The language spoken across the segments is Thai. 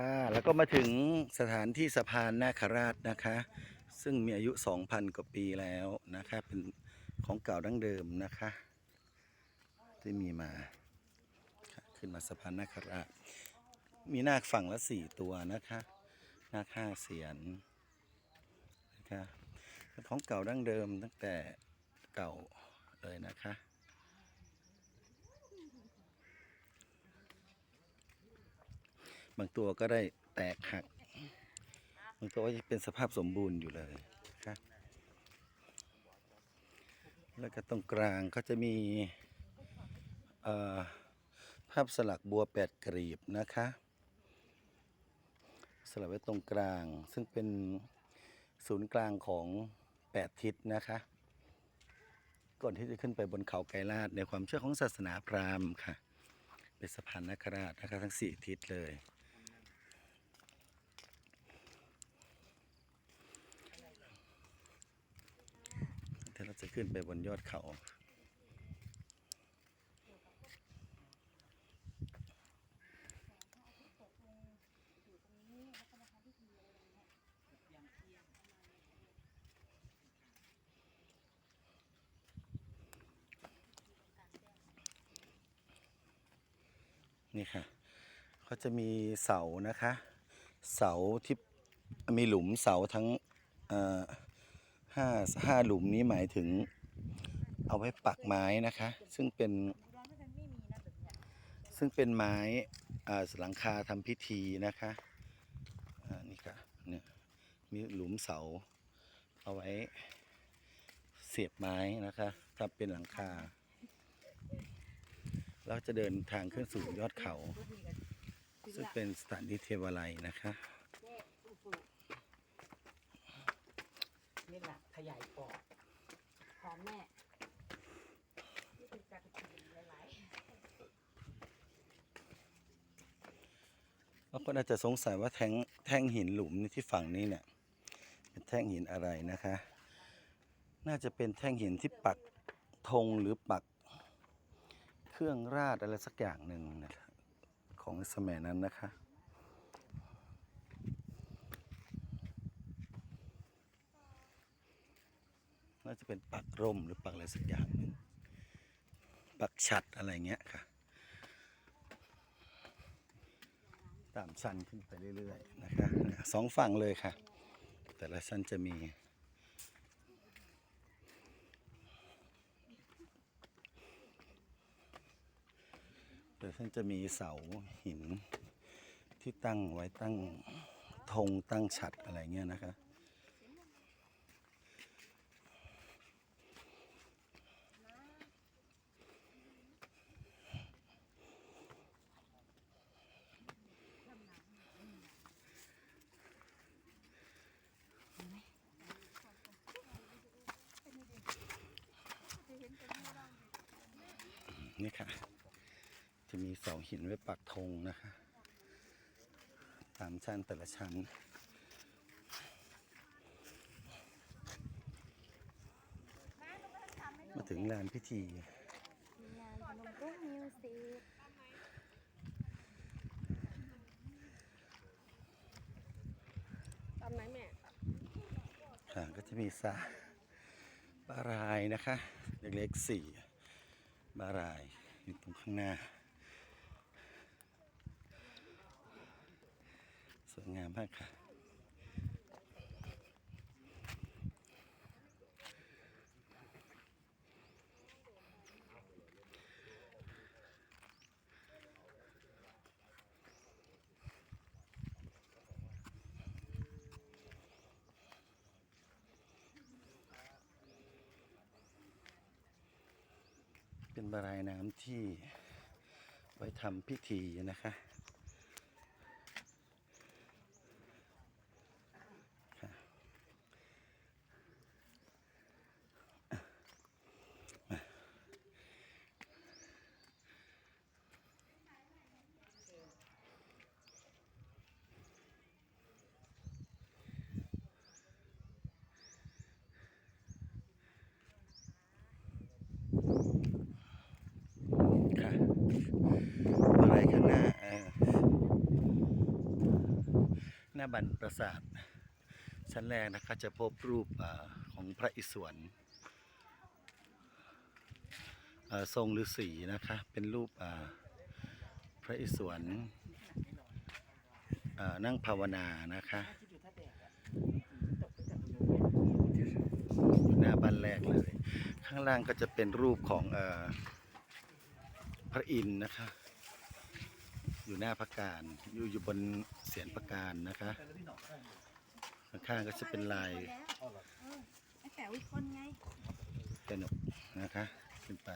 ค่ะ แล้วก็มาถึงสถานที่สะพานนาคราชนะคะ ซึ่งมีอายุ 2,000 กว่าปีแล้วนะคะ เป็นของเก่าดั้งเดิมนะคะ ที่มีมา ขึ้นมาสะพานนาคราช มีนาคฝั่งละสี่ตัวนะคะ นาคห้าเสียนนะคะของเก่าดั้งเดิมตั้งแต่เก่าเลยนะคะ บางตัวก็ได้แตกหัก บางตัวก็ยังเป็นสภาพสมบูรณ์อยู่เลยครับ แล้วก็ตรงกลางก็จะมีภาพสลักบัวแปดกรีบนะคะ สลักไว้ตรงกลางซึ่งเป็นศูนย์กลางของแปดทิศนะคะก่อนที่จะขึ้นไปบนเขาไกรลาดในความเชื่อของศาสนาพราหมณ์ค่ะ เป็นสะพานนาคราชนะคะทั้งสี่ทิศเลย ถ้าเรา จะขึ้นไปบนยอดเขา นี่ค่ะเขาจะมีเสานะคะ เสาที่มีหลุมเสาทั้งเอ่อ ห้าห้าหลุมนี้หมายถึงเอาไว้ปักไม้นะคะ ซึ่งเป็น ซึ่งเป็นไม้หลังคาทำพิธีนะคะอ่านี่ค่ะเนี่ยมีหลุมเสา เอาไว้เสียบไม้นะคะทำเป็นหลังคา เราจะเดินทางขึ้นสู่ยอดเขา ซึ่งเป็นสถานที่เทวาลัยนะคะ นี่แหละขยายปอดหอมแม่เราก็น่าจะสงสัยว่าแท่งแท่งหินหลุมนี่ที่ฝั่งนี้เนี่ย เป็นแท่งหินอะไรนะคะ น่าจะเป็นแท่งหินที่ปักธงหรือปักเครื่องราชอะไรสักอย่างหนึ่งนะครับของสมัยนั้นนะคะ น่าจะเป็นปัก ร่มหรือปักอะไรสักอย่างหนึ่งปักฉัดอะไรเงี้ยค่ะ ตามชั้นขึ้นไปเรื่อยๆนะคะสองฝั่งเลยค่ะ แต่ละชั้นจะมีแต่ท่านจะมีเสาหินที่ตั้งไว้ตั้งธงตั้งฉัดอะไรเงี้ยนะคะ นี่ค่ะ จะมีเสาหินไว้ปักธงนะคะ ตามชั้นแต่ละชั้นมาถึงลานพิธีงานพนมกุ้งมิวสิกตามไหนแม่ค่ะก็จะมีสาบารายนะคะ เล็กๆสี่บารายอยู่ตรง ข้างหน้า สวยงามมากค่ะ เป็นบารายน้ำที่ไว้ทำพิธีนะคะค่ะมาค่ะ อะไรข้างหน้าเออ ห น้าบันปราสาทชั้นแรกนะคะจะพบรูปอของพระอิศวรทรงฤาษีนะคะ เป็นรูปพระอิศวรนั่งภาวนานะคะหน้าบ้านแรกเลย ข้างล่างก็จะเป็นรูปของอพระอินทร์นะคะ อยู่หน้าพระการอยู่อยู่บนเสียนพระการนะคะข้างๆก็จะเป็นลายแต่วิคนไงกระหนกนะคะขึ้นไป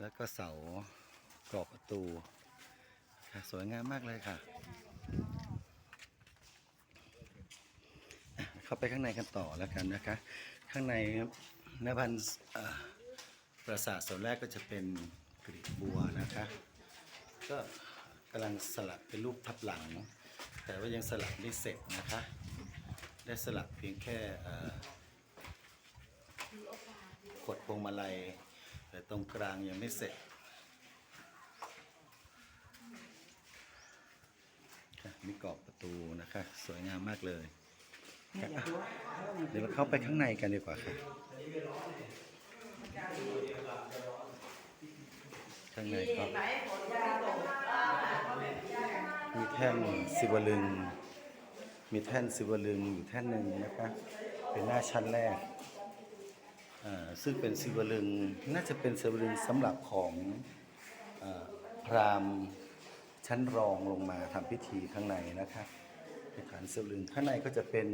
แล้วก็เสากรอบประตูค่ะสวยงามมากเลยค่ะ เข้าไปข้างในกันต่อแล้วกันนะคะ ข้างในนพันปราสาทส่วนแรกก็จะเป็น กรีบบัวนะคะ ก็กำลังสลักเป็นรูปทับหลัง แต่ว่ายังสลักไม่เสร็จนะคะ ได้สลักเพียงแค่เอ่อกดพวงมาลัย แต่ตรงกลางยังไม่เสร็จมีกรอบประตูนะคะ สวยงามมากเลยเดี๋ยวเราเข้าไปข้างในกันดีกว่าค่ะ ข้างในก็มีแท่นศิวลึง มีแท่นศิวลึงอยู่แท่นหนึ่งนะคะเป็นหน้าชั้นแรก ซึ่งเป็นศิวลึงน่าจะเป็นศิวลึงสำหรับของอพราหมณ์ชั้นรองลงมาทำพิธีข้างในนะคะเป็นฐานศิวลึงข้างในก็จะเป็น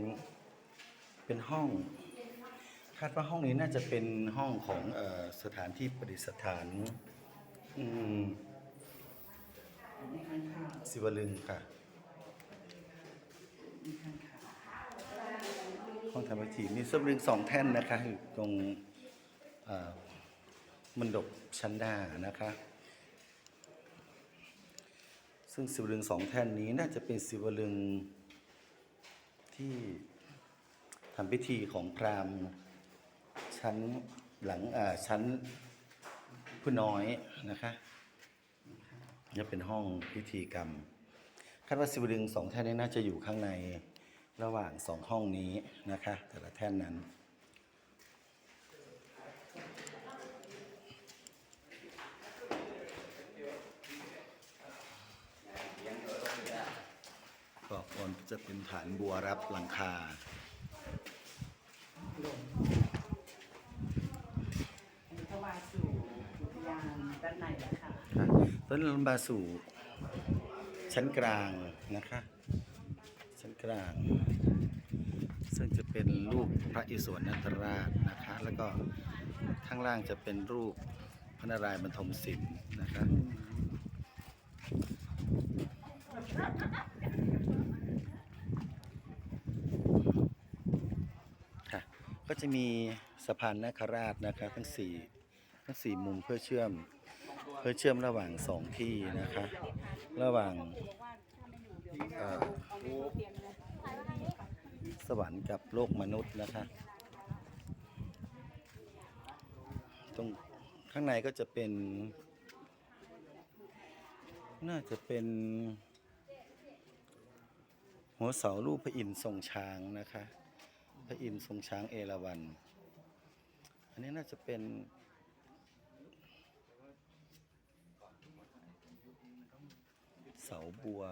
เป็นห้องคาดว่าห้องนี้น่าจะเป็นห้องของอสถานที่ประดิษฐาน อืมสิวลึงค่ะห้องทำพิธีมีศิวลึงสองแท่นนะคะ อยู่ตรงเอ่อมณฑปชั้นหน้านะคะ ซึ่งศิวลึงสองแท่นนี้น่าจะเป็นศิวลึงที่ทำพิธีของพราหมณ์ชั้นหลังชั้น ผู้น้อยนะคะนี่เป็นห้องพิธีกรรมคาดว่าศิวลึงสองแท่นนี้น่าจะอยู่ข้างในระหว่างสองห้องนี้นะคะ แต่ละแท่นนั้นก็ก่อนจะเป็นฐานบัวรับหลังคาอันนี้ก็วาสู่ ด้านในแล้วค่ะค่ะต้นลำบาสู่ชั้นกลางนะคะ ชั้นกลาง ซึ่งจะเป็นรูปพระอิศวรนันทราชนะคะ แล้วก็ข้างล่างจะเป็นรูปพระนารายณ์บรรทมศิลป์นะคะค่ะก็จะมีสะพานนาคราชนะคะทั้งสี่ ทั้งสี่มุมเพื่อเชื่อมเพื่อเชื่อมระหว่างสองที่นะคะ ระหว่างสวรรค์กับโลกมนุษย์นะคะ ตรงข้างในก็จะเป็น น่าจะเป็น หัวเสารูปพระอินทร์ทรงช้างนะคะ พระอินทร์ทรงช้างเอราวัณอันนี้น่าจะเป็น เสาบัว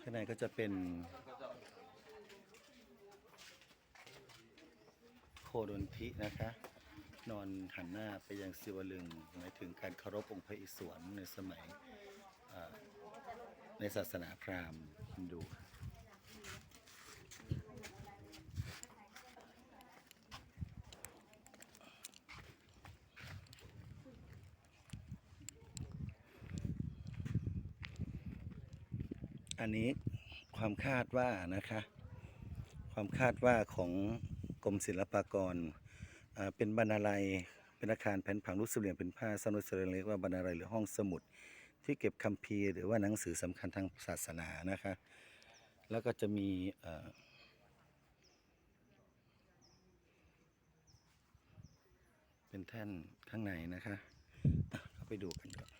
ข้างในก็จะเป็นโคดนทินะคะ นอนหันหน้าไปยังศิวลึงหมายถึงการเคารพองค์พระอิศวรในสมัยในศาสนาพราหมณ์ฮินดู อันนี้ความคาดว่านะคะ ความคาดว่าของกรมศิลปากรเป็นบรรณาลัยเป็นอาคารแผ่นผังรูปสี่เหลี่ยมเป็นผ้าสำรุปเสรีเรียกว่าบรรณาลัยหรือห้องสมุด ที่เก็บคัมภีร์หรือว่าหนังสือสำคัญทางศาสนานะคะ แล้วก็จะมีเป็นแท่นข้างในนะคะอะเข้าไปดูกันก่อน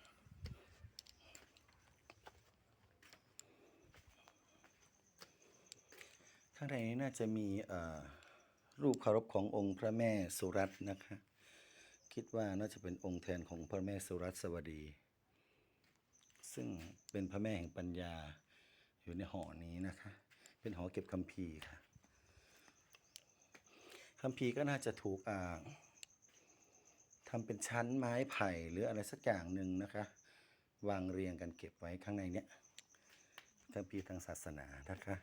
ข้างในนี้น่าจะมีรูปเคารพขององค์พระแม่สุรัตน์นะคะ คิดว่าน่าจะเป็นองค์แทนของพระแม่สุรัตน์สวดี ซึ่งเป็นพระแม่แห่งปัญญาอยู่ในหอนี้นะคะ เป็นหอเก็บคัมภีร์ค่ะคัมภีร์ก็น่าจะถูกอ่าทำเป็นชั้นไม้ไผ่หรืออะไรสักอย่างหนึ่งนะคะ วางเรียงกันเก็บไว้ข้างในเนี้ยคัมภีร์ทางศาสนานะคะ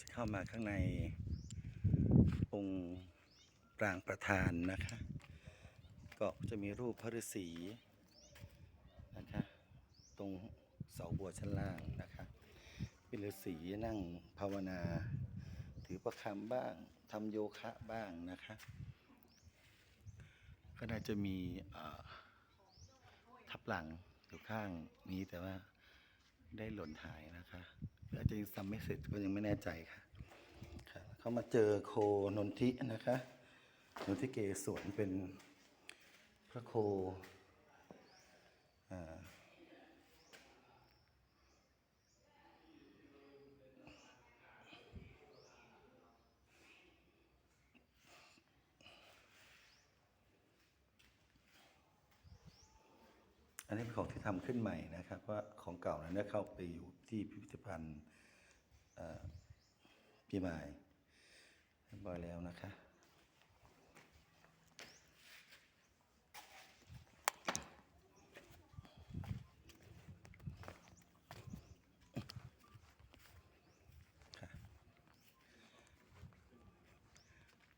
จะ เข้ามาข้างในองค์ปรางประธานนะคะ ก็จะมีรูปพระฤาษีนะคะ ตรงเสาบัวชั้นล่างนะคะเป็นฤาษีนั่งภาวนา ถือประคำบ้างทำโยคะบ้างนะคะ ก็น่าจะมีทับหลังอยู่ข้างนี้แต่ว่าได้หล่นหายนะคะหรืออาจจะยังซ้ำไม่เสร็จก็ยังไม่แน่ใจค่ะ เขามาเจอโคนนทินะคะนนทิเกศวนเป็นพระโคอันนี้เป็นของที่ทำขึ้นใหม่นะครับว่าของเก่านั้นเข้าไปอยู่ที่พิพิธภัณฑ์พี่มาย เรียบร้อยแล้วนะคะ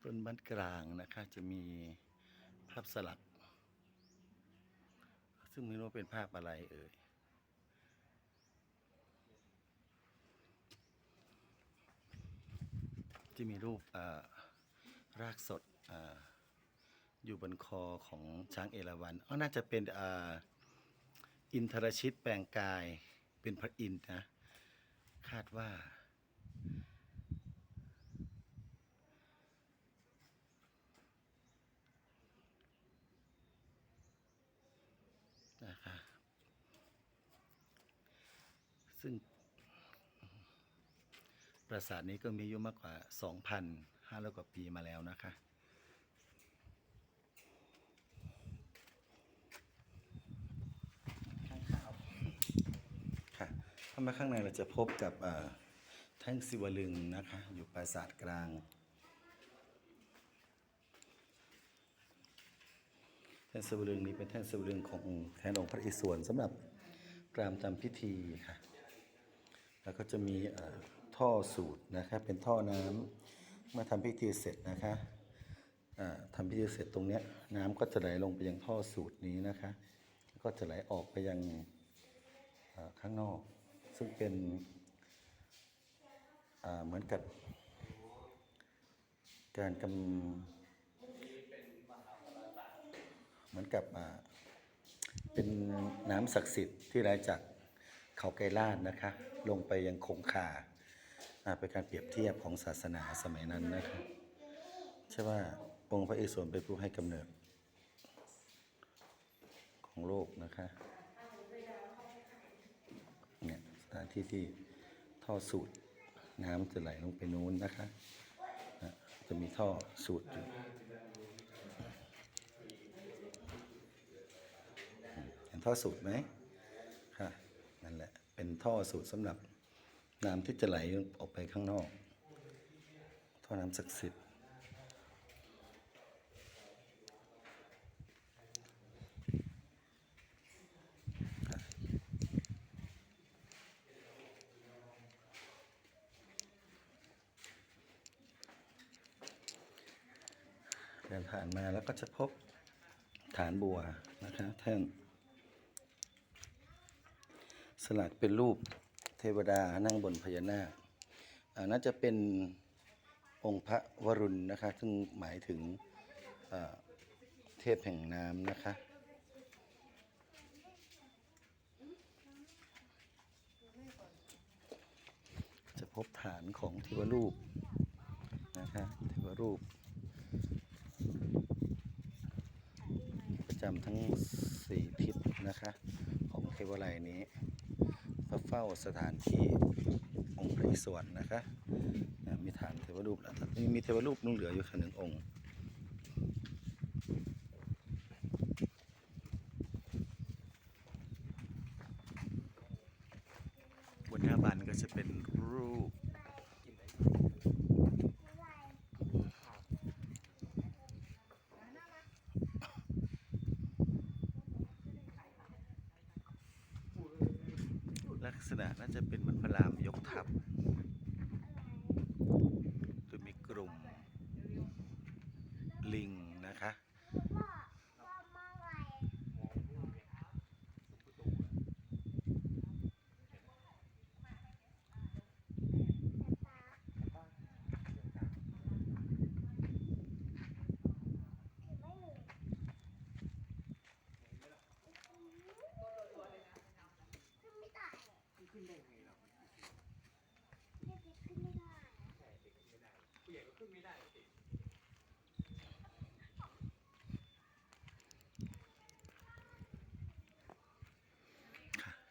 ต้นบ้านกลางนะคะจะมีภาพสลัก ซึ่งไม่รู้เป็นภาพอะไรเอ่ย จะมีรูปรากสดออยู่บนคอของช้างเอราวัณอ๋อน่าจะเป็นออินทรชิตแปลงกายเป็นพระอินทร์นะ คาดว่า นะคะซึ่ง ปราสาทนี้ก็มีอายุมากกว่า 2,500 กว่าปีมาแล้วนะคะข้างขาวค่ะเข้ามาข้างในเราจะพบกับเอ่อแท่งศิวลึงนะคะ อยู่ปราสาทกลาง แท่งศิวลึงนี้เป็นแท่งศิวลึงของแทนองค์พระอิศวรสำหรับกรามทำพิธีค่ะ แล้วก็จะมีเอ่อ ท่อสูตรนะคะเป็นท่อน้ำเมื่อทำพิธีเสร็จนะคะอ่าทำพิธีเสร็จตรงเนี้ยน้ำก็จะไหลลงไปยังท่อสูตรนี้นะคะ ก็จะไหลออกไปยังข้างนอก ซึ่งเป็นเหมือนกับการกำเหมือนกับเป็นน้ำศักดิ์สิทธิ์ที่ไหลจากเขาไกรลาดนะคะ ลงไปยังคงคา เป็นการเปรียบเทียบของศาสนาสมัยนั้นนะคะใช่ว่าองค์พระเอิศวรเป็นผู้ให้กำเนิด ของโลกนะคะเนี่ยสถานที่ที่ท่อสูดน้ำจะไหลลงไปนู้นนะคะนะจะมีท่อสูดอยู่เห็นท่อสูดไหมค่ะนั่นแหละเป็นท่อสูดสำหรับ น้ำที่จะไหลออกไปข้างนอกท่อน้ำศักดิ์สิทธิ์เดินผ่านมาแล้วก็จะพบฐานบัวนะคะแท่นสลักเป็นรูป เทวดานั่งบนพญานาคน่าจะเป็นองค์พระวรุณนะคะ ซึ่งหมายถึงเทพแห่งน้ำนะคะ จะพบฐานของเทวรูปนะคะเทวรูป ประจำทั้งสี่ทิศนะคะ ของเทวไลนี้ เฝ้าสถานที่องค์พระอิศวรนะคะ มีฐานเทวรูปแล้วมีมีเทวรูปนุ่งเหลืออยู่แค่หนึ่งองค์ บนหน้าบันก็จะเป็นรูป ลัก ษณะน่าจะเป็นเหมือนพระรามยกทัพโดยมีกลุ่มลิงนะคะ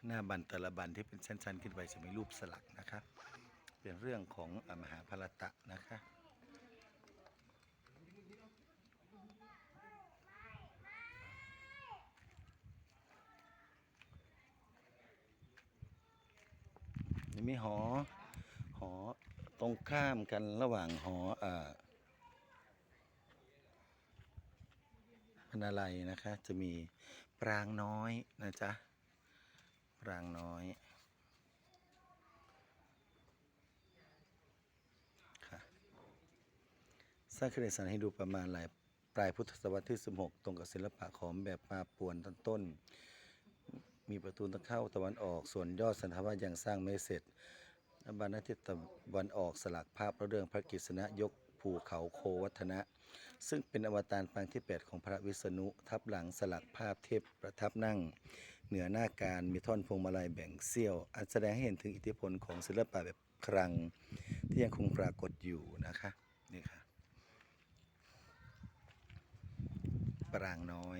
ห น้าบันแต่ละบันที่เป็นชั้น ๆ ขึ้นไปจะมีรูปสลักนะคะ เป็นเรื่องของอมหาภารตะนะคะนี่มีหอ หอตรงข้ามกันระหว่างหออ่าพนาลัยนะคะ จะมีปรางน้อยนะจ๊ะ รางน้อยค่ะสร้างขึ้นในสถานให้ดูประมาณหลายปลายพุทธศตวรรษที่ 16 ตรงกับศิลปะขอมแบบมาป่วนต้นต้น มีประตูทางเข้าตะวันออกส่วนยอดสันทวายังสร้างไม่เสร็จบานนาทิศตะวันออกสลักภาพพระเรื่องพระกฤษณะยกภูเขาโควัฒนะ ซึ่งเป็นอวตารปางที่ 8 ของพระวิษณุทับหลังสลักภาพเทพประทับนั่ง เหนือหน้าการมีท่อนพวงมาลัยแบ่งเสี้ยวอันแสดงให้เห็นถึงอิทธิพลของศิลปะแบบครัง ที่ยังคงปรากฏอยู่นะคะนี่ค่ะปรางน้อย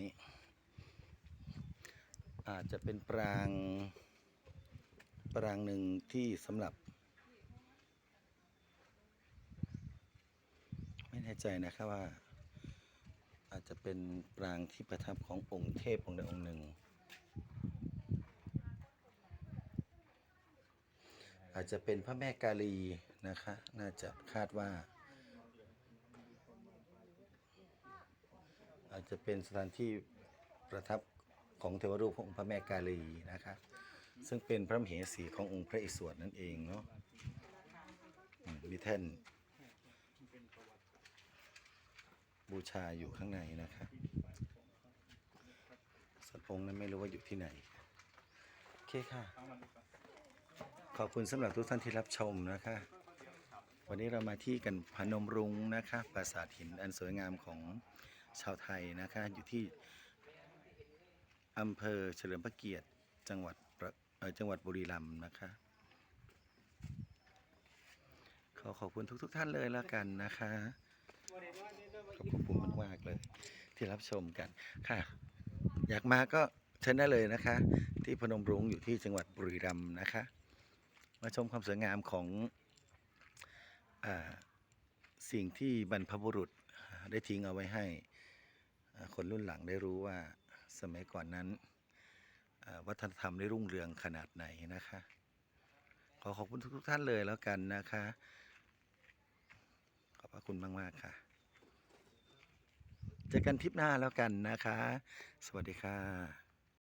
อาจจะเป็นปรางปรางหนึ่งที่สำหรับไม่แน่ใจนะครับว่า อาจจะเป็นปรางที่ประทับขององค์เทพองค์ใดองค์หนึ่ง อาจจะเป็นพระแม่กาลีนะคะ น่าจะคาดว่า อาจจะเป็นสถานที่ประทับของเทวรูปของพระแม่กาลีนะคะ ซึ่งเป็นพระมเหสีขององค์พระอิศวรนั่นเองเนาะมมีแท่น บูชาอยู่ข้างในนะคะสัตว์องค์นั้นไม่รู้ว่าอยู่ที่ไหน โอเคค่ะ ขอบคุณสำหรับทุกท่านที่รับชมนะคะ วันนี้เรามาที่กันพนมรุ้งนะคะ ปราสาทหินอันสวยงามของชาวไทยนะคะ อยู่ที่อำเภอเฉลิมพระเกียรติจังหวัดระจังหวัดบุรีรัมย์นะคะ ขอขอบคุณทุก ๆทท่านเลยแล้วกันนะคะ ขอบคุณมากๆเลย ที่รับชมกันค่ะ อยากมาก็เชิญได้เลยนะคะ ที่พนมรุ้งอยู่ที่จังหวัดบุรีรัมย์นะคะ มาชมความสวยงามของอสิ่งที่บรรพบุรุษได้ทิ้งเอาไว้ให้ คนรุ่นหลังได้รู้ว่าสมัยก่อนนั้น วัฒนธรรมได้รุ่งเรืองขนาดไหนนะคะ ขอขอบคุณทุกท่านเลยแล้วกันนะคะ ขอบพระคุณมาก ๆ ค่ะ เจอกันทริปหน้าแล้วกันนะคะ สวัสดีค่ะ